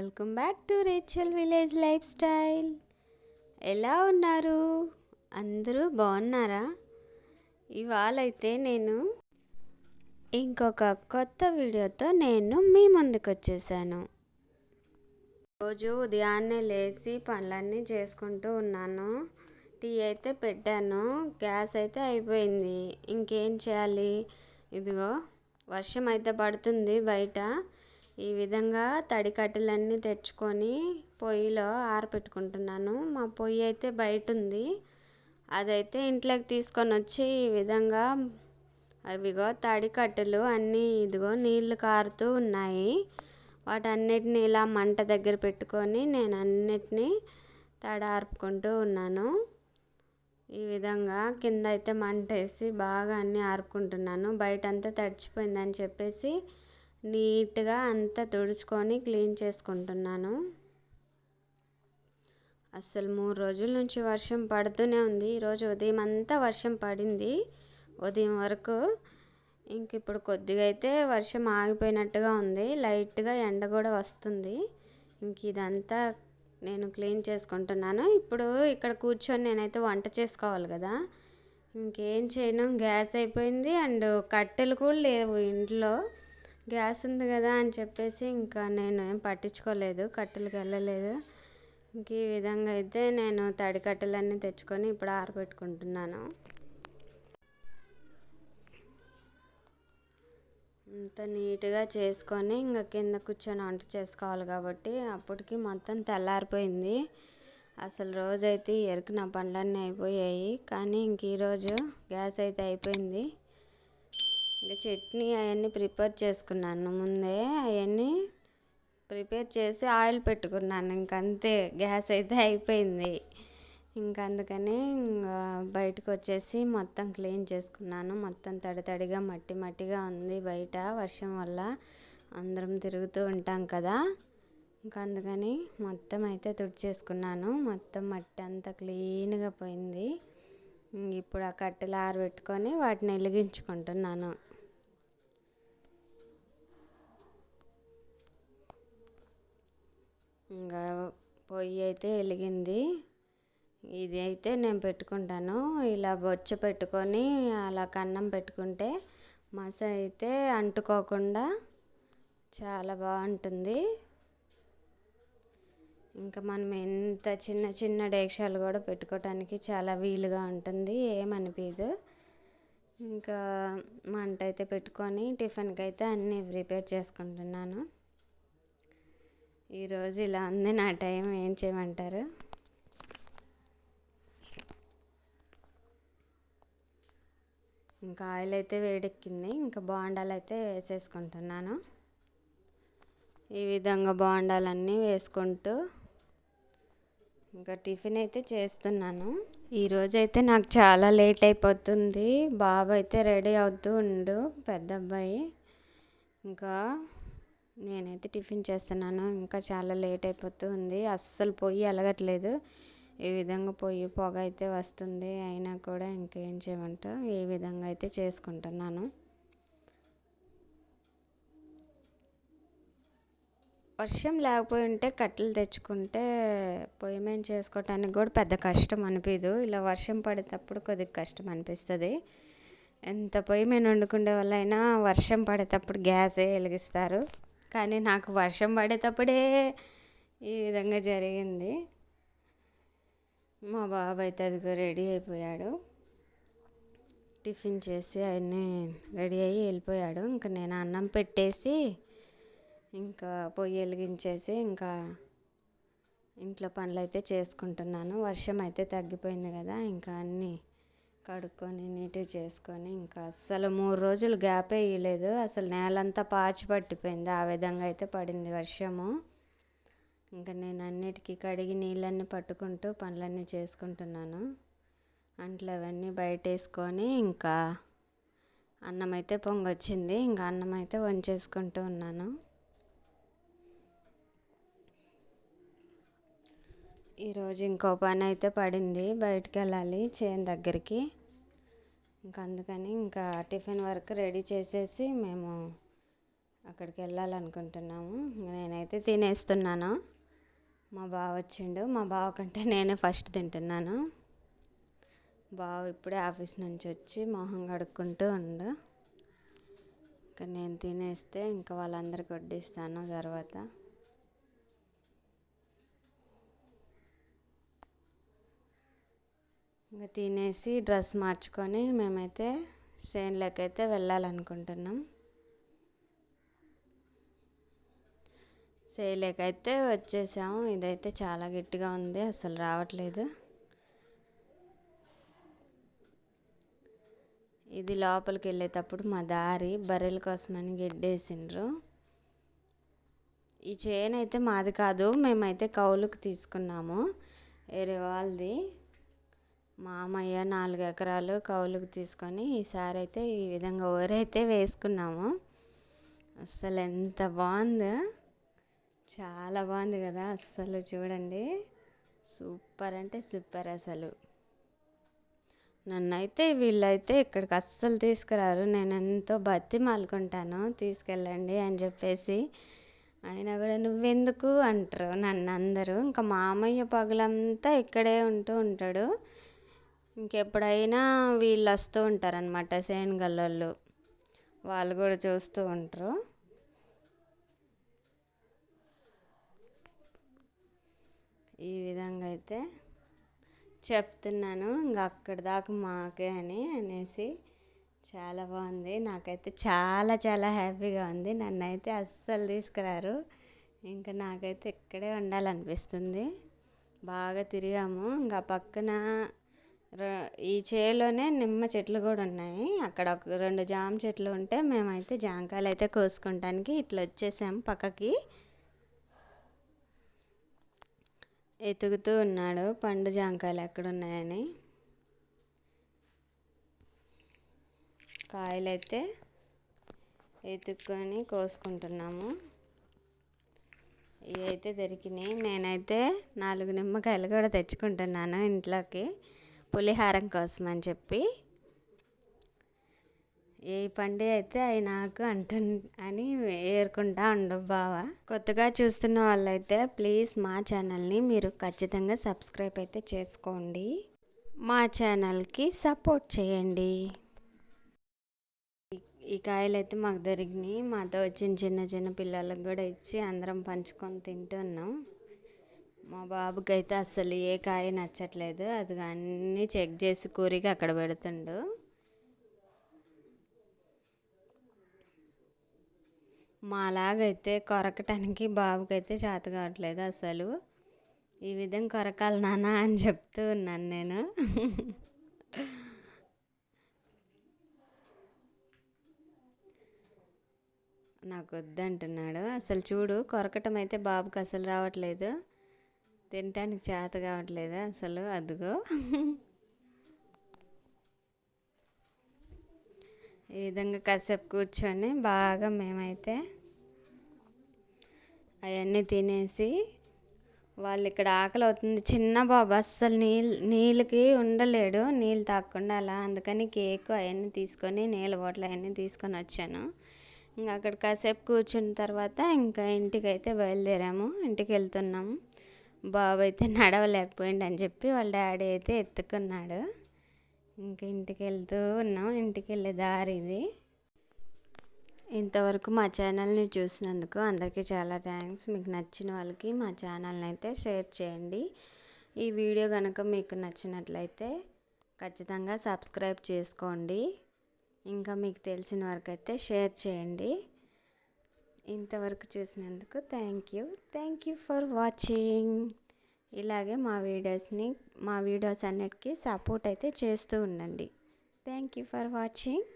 Welcome back to Rachel village lifestyle. ఎలా ఉన్నారు? అందరూ బాగున్నారా? ఇవాళ అయితే నేను ఇంకొక కొత్త వీడియోతో నేను మీ ముందుకు వచ్చేసాను రోజు ఉదయాన్నే లేచి పనులన్నీ చేసుకుంటూ ఉన్నాను. టీ అయితే పెట్టాను. గ్యాస్ అయితే అయిపోయింది. ఇంకేం చేయాలి? ఇదిగో వర్షం అయితే పడుతుంది బయట. ఈ విధంగా తడి కట్టెలన్నీ తెచ్చుకొని పొయ్యిలో ఆరపెట్టుకుంటున్నాను. మా పొయ్యి అయితే బయట ఉంది అదైతే ఇంట్లోకి తీసుకొని వచ్చి ఈ విధంగా అవిగో తడి కట్టెలు అన్నీ ఇదిగో నీళ్ళు కారుతూ ఉన్నాయి. వాటన్నిటిని ఇలా మంట దగ్గర పెట్టుకొని నేను అన్నిటినీ తడ ఆర్పుకుంటూ ఉన్నాను. ఈ విధంగా కింద అయితే మంట వేసి బాగా అన్నీ ఆర్పుకుంటున్నాను. బయట అంతా తడిచిపోయిందని చెప్పేసి నీట్గా అంతా తుడుచుకొని క్లీన్ చేసుకుంటున్నాను. అసలు మూడు రోజుల నుంచి వర్షం పడుతూనే ఉంది. ఈరోజు ఉదయం అంతా వర్షం పడింది. ఉదయం వరకు ఇంక ఇప్పుడు కొద్దిగా అయితే వర్షం ఆగిపోయినట్టుగా ఉంది. లైట్గా ఎండ కూడా వస్తుంది. ఇంక ఇదంతా నేను క్లీన్ చేసుకుంటున్నాను. ఇప్పుడు ఇక్కడ కూర్చొని నేనైతే వంట చేసుకోవాలి కదా. ఇంకేం చేయను? గ్యాస్ అయిపోయింది అండ్ కట్టెలు కూడా లేవు ఇంట్లో. గ్యాస్ ఉంది కదా అని చెప్పేసి ఇంకా నేను ఏం పట్టించుకోలేదు కట్టెలకు వెళ్ళలేదు. ఇంక ఈ విధంగా అయితే నేను తడి కట్టెలన్నీ తెచ్చుకొని ఇప్పుడు ఆరబెట్టుకుంటున్నాను. అంత నీట్గా చేసుకొని ఇంకా కింద కూర్చొని వంట చేసుకోవాలి కాబట్టి అప్పటికి మొత్తం తెల్లారిపోయింది. అసలు రోజైతే ఎరుకు నా పనులన్నీ అయిపోయాయి. కానీ ఇంక ఈరోజు గ్యాస్ అయితే అయిపోయింది. ఇంకా చట్నీ అవన్నీ ప్రిపేర్ చేసుకున్నాను ముందే అవన్నీ ప్రిపేర్ చేసి ఆయిల్ పెట్టుకున్నాను. ఇంకంతే గ్యాస్ అయితే అయిపోయింది. ఇంకా అందుకని ఇంకా బయటకు వచ్చేసి మొత్తం క్లీన్ చేసుకున్నాను. మొత్తం తడి తడిగా మట్టి మట్టిగా ఉంది బయట వర్షం వల్ల. అందరం తిరుగుతూ ఉంటాం కదా. ఇంకా అందుకని మొత్తం అయితే తుడిచేసుకున్నాను. మొత్తం మట్టి అంతా క్లీన్గా పోయింది. ఇప్పుడు ఆ కట్టెలు ఆరబెట్టుకొని వాటిని వెలిగించుకుంటున్నాను. ఇంకా పొయ్యి అయితే వెలిగింది. ఇది అయితే నేను పెట్టుకుంటాను. ఇలా బొచ్చ పెట్టుకొని అలా కన్నం పెట్టుకుంటే మస అయితే అంటుకోకుండా చాలా బాగుంటుంది. ఇంకా మనం ఎంత చిన్న చిన్న డేక్షాలు కూడా పెట్టుకోవటానికి చాలా వీలుగా ఉంటుంది. ఏమనిపించదు ఇంకా మంట అయితే పెట్టుకొని టిఫిన్కి అయితే అన్నీ ప్రిపేర్ చేసుకుంటున్నాను. ఈరోజు ఇలా ఉంది నా టైం. ఏం చేయమంటారు? ఇంకా ఆయిల్ అయితే వేడెక్కింది. ఇంకా బాండాలు అయితే వేసేసుకుంటున్నాను. ఈ విధంగా బాండాలన్నీ వేసుకుంటూ ఇంకా టిఫిన్ అయితే చేస్తున్నాను. ఈరోజు అయితే నాకు చాలా లేట్ అయిపోతుంది. బాబు అయితే రెడీ అవుతూ ఉండు పెద్ద అబ్బాయి. ఇంకా నేనైతే టిఫిన్ చేస్తున్నాను. ఇంకా చాలా లేట్ అయిపోతూ ఉంది. అస్సలు పొయ్యి అలగట్లేదు. ఈ విధంగా పొయ్యి పొగ అయితే వస్తుంది. అయినా కూడా ఇంకేం చేయమంట ఈ విధంగా అయితే చేసుకుంటున్నాను. వర్షం లేకపోయి ఉంటే కట్టెలు తెచ్చుకుంటే పొయ్యి మీద చేసుకోవటానికి కూడా పెద్ద కష్టం అనిపించదు ఇలా వర్షం పడేటప్పుడు కొద్దిగా కష్టం అనిపిస్తుంది. ఎంత పొయ్యి మీద వండుకునే వాళ్ళైనా వర్షం పడేటప్పుడు గ్యాసే వెలిగిస్తారు. కానీ నాకు వర్షం పడేటప్పుడే ఈ విధంగా జరిగింది. మా బాబు అయితే అదిగో రెడీ అయిపోయాడు. టిఫిన్ చేసి అవన్నీ రెడీ అయ్యి వెళ్ళిపోయాడు. ఇంకా నేను అన్నం పెట్టేసి ఇంకా పొయ్యి వెలిగించేసి ఇంకా ఇంట్లో పనులు అయితే చేసుకుంటున్నాను. వర్షం అయితే తగ్గిపోయింది కదా ఇంకా అన్నీ కడుక్కొని నీట్గా చేసుకొని ఇంకా అస్సలు మూడు రోజులు గ్యాపే ఇవ్వలేదు అసలు నేలంతా పాచి పట్టిపోయింది. ఆ విధంగా అయితే పడింది వర్షము. ఇంకా నేను అన్నిటికీ కడిగి నీళ్ళన్నీ పట్టుకుంటూ పనులన్నీ చేసుకుంటున్నాను. అంట్లు అవన్నీ బయట వేసుకొని ఇంకా అన్నం అయితే పొంగొచ్చింది. ఇంకా అన్నం అయితే వంచేసుకుంటూ ఉన్నాను. ఈరోజు ఇంకో పని అయితే పడింది. బయటికి వెళ్ళాలి చేను దగ్గరికి. ఇంకా అందుకని ఇంకా టిఫిన్ వర్క్ రెడీ చేసేసి మేము అక్కడికి వెళ్ళాలనుకుంటున్నాము. నేనైతే తినేస్తున్నాను. మా బావ వచ్చిండు. మా బావ కంటే నేనే ఫస్ట్ తింటున్నాను. బావ ఇప్పుడే ఆఫీస్ నుంచి వచ్చి మొహం కడుక్కుంటూ ఉండు. ఇంకా నేను తినేస్తే ఇంకా వాళ్ళందరికీ వడ్డిస్తాను తర్వాత. ఇంకా తినేసి డ్రెస్ మార్చుకొని మేమైతే ట్రైన్లోకి అయితే వెళ్ళాలనుకుంటున్నాం. సేలేకైతే అయితే వచ్చేసాము. ఇదైతే చాలా గట్టిగా ఉంది. అసలు రావట్లేదు. ఇది లోపలికి వెళ్ళేటప్పుడు మా దారి బర్రెల కోసమని గెడ్డేసిండ్రు. ఈ చైన్ అయితే మాది కాదు. మేమైతే కౌలుకు తీసుకున్నాము. వేరే వాళ్ళది. మామయ్య నాలుగు ఎకరాలు కౌలుకు తీసుకొని ఈసారి అయితే ఈ విధంగా ఊరైతే వేసుకున్నాము. అస్సలు ఎంత బాగుందో. చాలా బాగుంది కదా అస్సలు చూడండి. సూపర్ అంటే సూపర్ అసలు. నన్నైతే వీళ్ళైతే ఇక్కడికి అస్సలు తీసుకురారు. నేను ఎంతో బతి మాలుకుంటాను. తీసుకెళ్ళండి అని చెప్పేసి అయినా కూడా నువ్వెందుకు అంటారు నన్ను అందరూ ఇంకా మామయ్య పగులంతా ఇక్కడే ఉంటూ ఉంటాడు. ఇంకెప్పుడైనా వీళ్ళు వస్తూ ఉంటారనమాట సేనగల్లోళ్ళు వాళ్ళు కూడా చూస్తూ ఉంటారు. ఈ విధంగా అయితే చెప్తున్నాను. ఇంకా అక్కడి దాకా మాకే అని అనేసి చాలా బాగుంది. నాకైతే చాలా చాలా హ్యాపీగా ఉంది. నన్ను అయితే అస్సలు తీసుకురారు. ఇంకా నాకైతే ఇక్కడే ఉండాలనిపిస్తుంది. బాగా తిరిగాము. ఇంకా పక్కన ఈ చేలోనే నిమ్మ చెట్లు కూడా ఉన్నాయి. అక్కడ ఒక రెండు జామ చెట్లు ఉంటే మేమైతే జామకాయలు అయితే కోసుకుంటానికి ఇట్లా వచ్చేసాము పక్కకి. ఎతుకుతూ ఉన్నాడు. పండు జామకాయలు ఎక్కడున్నాయని కాయలైతే ఎతుక్కొని కోసుకుంటున్నాము. ఇవి అయితే దొరికినాయి. నేనైతే నాలుగు నిమ్మకాయలు కూడా తెచ్చుకుంటున్నాను ఇంట్లోకి. పులిహారం కోసం అని చెప్పి ఏ పండే అయితే అవి నాకు అంటు అని ఏరుకుంటా ఉండవు బావా. కొత్తగా చూస్తున్న వాళ్ళైతే ప్లీజ్ మా ఛానల్ని మీరు ఖచ్చితంగా సబ్స్క్రైబ్ అయితే చేసుకోండి. మా ఛానల్కి సపోర్ట్ చేయండి. ఈ కాయలు అయితే మాకు దొరికినాయి. మాతో వచ్చిన చిన్న చిన్న పిల్లలకు కూడా ఇచ్చి అందరం పంచుకొని తింటున్నాం. మా బాబుకి అయితే అసలు ఏ కాయ నచ్చట్లేదు. అది అన్నీ చెక్ చేసి కూరికి అక్కడ పెడుతుండు. మాలాగైతే కొరకటానికి బాబుకైతే చేత కావట్లేదు అసలు ఈ విధంగా కొరకాలి నాన్న అని చెప్తూ ఉన్నాను నేను. నాకు వద్దంటున్నాడు అసలు చూడు కొరకటం అయితే బాబుకి అసలు రావట్లేదు. తినటానికి చేత కావట్లేదు అసలు? అదిగో. ఈ విధంగా కాసేపు కూర్చొని బాగా మేమైతే అవన్నీ తినేసి వాళ్ళు ఇక్కడ ఆకలి అవుతుంది. చిన్న బాబు అస్సలు నీళ్ళు నీళ్ళకి ఉండలేడు. నీళ్ళు తాగకుండా అలా అందుకని కేక్ అవన్నీ తీసుకొని నీళ్ళ బాటిల్ అవన్నీ తీసుకొని వచ్చాను. ఇంకా అక్కడ కాసేపు కూర్చున్న తర్వాత ఇంకా ఇంటికి అయితే బయలుదేరాము. ఇంటికి వెళ్తున్నాము. బాబు అయితే నడవలేకపోయింది అని చెప్పి వాళ్ళ డాడీ అయితే ఎత్తుకున్నాడు. ఇంక ఇంటికి వెళ్తూ ఉన్నాం. ఇంటికి వెళ్ళే దారి ఇది. ఇంతవరకు మా ఛానల్ని చూసినందుకు అందరికీ చాలా థ్యాంక్స్. మీకు నచ్చిన వాళ్ళకి మా ఛానల్ని అయితే షేర్ చేయండి. ఈ వీడియో కనుక మీకు నచ్చినట్లయితే ఖచ్చితంగా సబ్స్క్రైబ్ చేసుకోండి. ఇంకా మీకు తెలిసిన వరకు అయితే షేర్ చేయండి. ఇంతవరకు చూసినందుకు thank you thank you for watching ఇలాగే మా వీడియోస్ని మా వీడియోస్ అన్నిటికీ సపోర్ట్ అయితే చేస్తూ ఉండండి. Thank you for watching